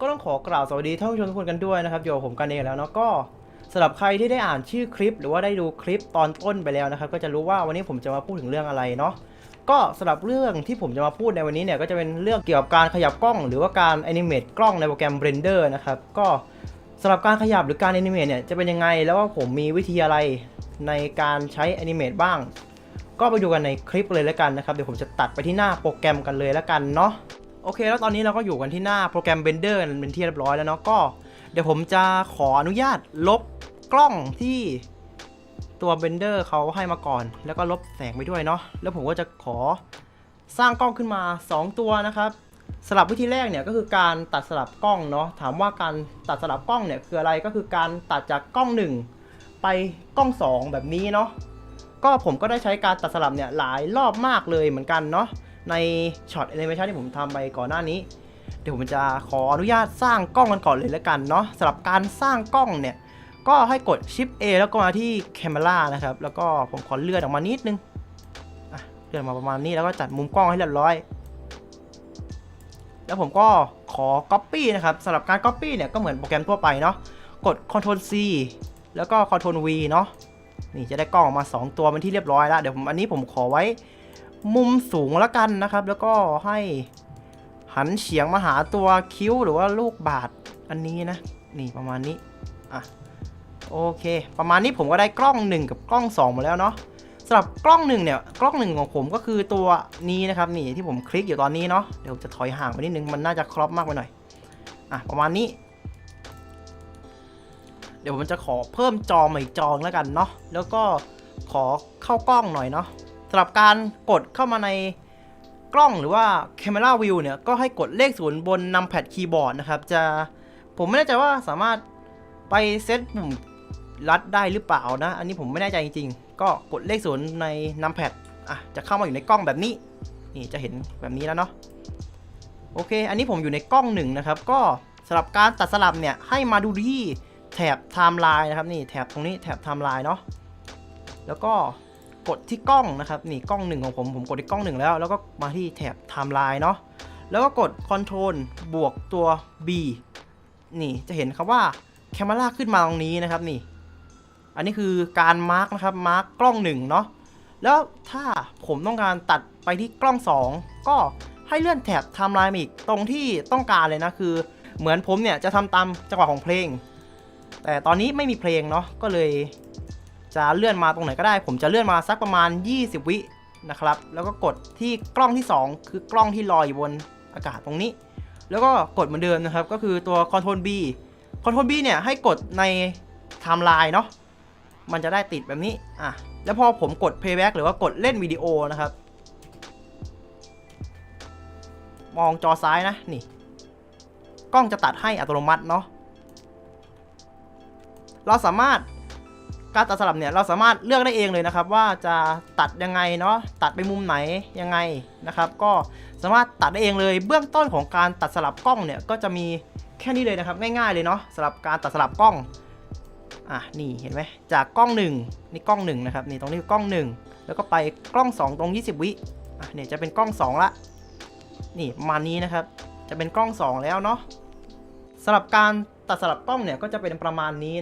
ก็ต้องขอกล่าวสวัสดีท่านผู้ชมทุกคนกันด้วยนะครับอยู่กับผมกันเองแล้วเนาะก็สำหรับใครที่ได้อ่านชื่อคลิป หรือว่าได้ดูคลิปตอนต้นไปแล้วนะครับ ก็จะรู้ว่าวันนี้ผมจะมาพูดถึงเรื่องอะไรเนาะก็สำหรับเรื่องที่ผมจะมาพูดในวันนี้เนี่ยก็จะเป็นเรื่องเกี่ยวกับการขยับกล้อง หรือว่าการแอนิเมตกล้องในโปรแกรม Blender นะครับก็สำหรับการขยับหรือการแอนิเมตเนี่ยจะเป็นยังไงแล้วว่าผมมีวิธีอะไรในการใช้แอนิเมตบ้าง ก็ไปดูกันในคลิปเลยแล้วกันนะครับเดี๋ยวผมจะตัดไปที่หน้าโปรแกรมกันเลยแล้วกันเนาะ โอเค แล้วตอนนี้เราก็อยู่กันที่หน้าโปรแกรม Blender เป็นที่เรียบร้อยแล้วเนาะก็ เดี๋ยวผมจะขออนุญาตลบกล้องที่ตัว Blender เขาให้มาก่อน แล้วก็ลบแสงไปด้วยเนาะแล้วผมก็จะขอสร้างกล้องขึ้นมา 2 ตัวนะครับสลับวิธีแรกเนี่ยก็คือการตัดสลับกล้องเนาะถามว่าการตัดสลับกล้องเนี่ยคืออะไรก็คือการตัดจากกล้อง 1 ไปกล้อง 2 แบบนี้เนาะก็ผมก็ได้ใช้การตัดสลับเนี่ยหลายรอบมากเลยเหมือนกันเนาะ ในช็อตแอนิเมชันที่ผมทำไปก่อนหน้านี้ เดี๋ยวผมจะขออนุญาตสร้างกล้องกันก่อนเลยแล้วกันเนาะสำหรับการสร้างกล้องเนี่ย ก็ให้กด Shift A แล้วก็มาที่ Camera นะครับ แล้วก็ผมขอเลื่อนออกมานิดนึงเลื่อนมาประมาณนี้แล้วก็จัดมุมกล้องให้เรียบร้อย แล้วผมก็ขอ Copy นะครับสำหรับการ Copy เนี่ยก็เหมือนโปรแกรมทั่วไปเนาะกด Ctrl C แล้วก็ Ctrl V เนาะนี่จะได้กล้องออกมา 2 ตัวเป็นที่เรียบร้อยแล้ว เดี๋ยวผมอันนี้ผมขอไว้ มุมสูงแล้วกันนะครับ แล้วก็ให้หันเฉียงมาหาตัวคิ้วหรือว่าลูกบาทอันนี้นะ นี่ประมาณนี้อะโอเค ประมาณนี้ผมก็ได้กล้อง 1 กับกล้อง 2 มาแล้วเนาะสำหรับกล้อง1เนี่ยกล้อง1ของผมก็คือตัวนี้นะครับนี่ที่ผมคลิกอยู่ตอนนี้เนาะเดี๋ยวจะถอยห่างไปนิดนึงมันน่าจะครอปมากไปหน่อยอะประมาณนี้ เดี๋ยวผมจะขอเพิ่มจอใหม่จองแล้วกันเนาะแล้วก็ขอเข้ากล้องหน่อยเนาะ สำหรับการกดเข้ามาในกล้องหรือว่า Camera View เนี่ย ก็ให้กดเลขศูนย์บนนำแพดคีย์บอร์ดนะครับ จะผมไม่แน่ใจว่าสามารถไปเซตปุ่มลัดได้หรือเปล่านะ อันนี้ผมไม่แน่ใจจริงๆ ก็กดเลขศูนย์ในนำแพดอะจะเข้ามาอยู่ในกล้องแบบนี้ นี่จะเห็นแบบนี้แล้วเนาะโอเค อันนี้ผมอยู่ในกล้องหนึ่งนะครับ ก็สำหรับการตัดสลับเนี่ยให้มาดูที่แถบไทม์ไลน์นะครับนี่แถบตรงนี้แถบไทม์ไลน์เนาะแล้วก็ กดที่กล้องนะครับนี่กล้องหนึ่งของผมผมกดที่กล้องหนึ่งแล้ว แล้วก็มาที่แถบไทม์ไลน์เนาะแล้วก็กด Ctrl บวกตัว B นี่จะเห็นครับว่าแคม e r a ขึ้นมาตรงนี้นะครับนี่ อันนี้คือการมาร์กนะครับมาร์กกล้องหนึ่งเนาะแล้วถ้าผมต้องการตัดไปที่กล้อง 2 ก็ให้เลื่อนแถบไทม์ไลน์อีกตรงที่ต้องการเลยนะคือ เหมือนผมเนี่ยจะทำตามจังหวะของเพลง แต่ตอนนี้ไม่มีเพลงเนาะก็เลย จะเลื่อนมาตรงไหนก็ได้ ผมจะเลื่อนมาสักประมาณ 20 วินะครับ แล้วก็กดที่กล้องที่ 2 คือกล้องที่ลอยอยู่บนอากาศตรงนี้ แล้วก็กดเหมือนเดิมนะครับ ก็คือตัว Ctrl B Ctrl B เนี่ยให้กดในไทม์ไลน์เนาะ มันจะได้ติดแบบนี้ อะ แล้วพอผมกด playback หรือว่ากดเล่นวิดีโอนะครับ มองจอซ้ายนะ นี่ กล้องจะตัดให้อัตโนมัติเนาะ เราสามารถ การตัดสลับเนี่ยเราสามารถเลือกได้เองเลยนะครับ ว่าจะตัดยังไงเนาะตัดไปมุมไหนยังไงนะครับ ก็สามารถตัดได้เองเลย เบื้องต้นของการตัดสลับกล้องเนี่ยก็จะมีแค่นี้เลยนะครับ ง่ายๆเลยเนาะสำหรับการตัดสลับกล้องอะนี่เห็นไหมจากกล้อง1นี่กล้อง1นะครับนี่ตรงนี้คือกล้อง 1 แล้วก็ไปกล้อง 2 ตรง 20 วิอะเนี่ยจะเป็นกล้อง 2 ละ นี่มานี้นะครับ จะเป็นกล้อง 2 แล้วเนาะสำหรับการตัดสลับกล้องเนี่ยก็จะเป็นประมาณนี้